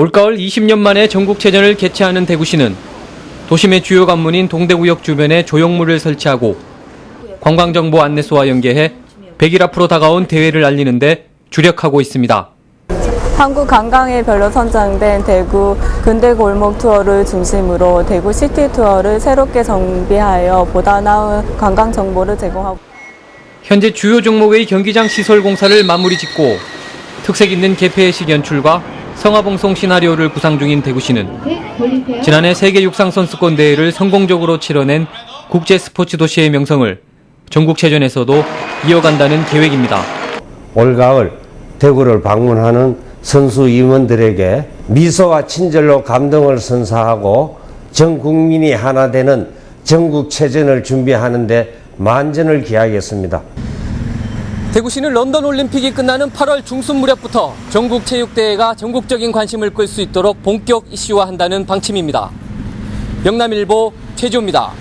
올가을 20년 만에 전국체전을 개최하는 대구시는 도심의 주요 관문인 동대구역 주변에 조형물을 설치하고 관광정보 안내소와 연계해 100일 앞으로 다가온 대회를 알리는데 주력하고 있습니다. 한국 관광에 별로 선정된 대구 근대 골목 투어를 중심으로 대구 시티 투어를 새롭게 정비하여 보다 나은 관광 정보를 제공하고 현재 주요 종목의 경기장 시설 공사를 마무리 짓고 특색 있는 개폐식 연출과 성화봉송 시나리오를 구상 중인 대구시는 지난해 세계 육상 선수권 대회를 성공적으로 치러낸 국제 스포츠 도시의 명성을 전국체전에서도 이어간다는 계획입니다. 올가을 대구를 방문하는 선수 임원들에게 미소와 친절로 감동을 선사하고 전 국민이 하나 되는 전국체전을 준비하는데 만전을 기하겠습니다. 대구시는 런던 올림픽이 끝나는 8월 중순 무렵부터 전국 체육대회가 전국적인 관심을 끌 수 있도록 본격 이슈화한다는 방침입니다. 영남일보 최지호입니다.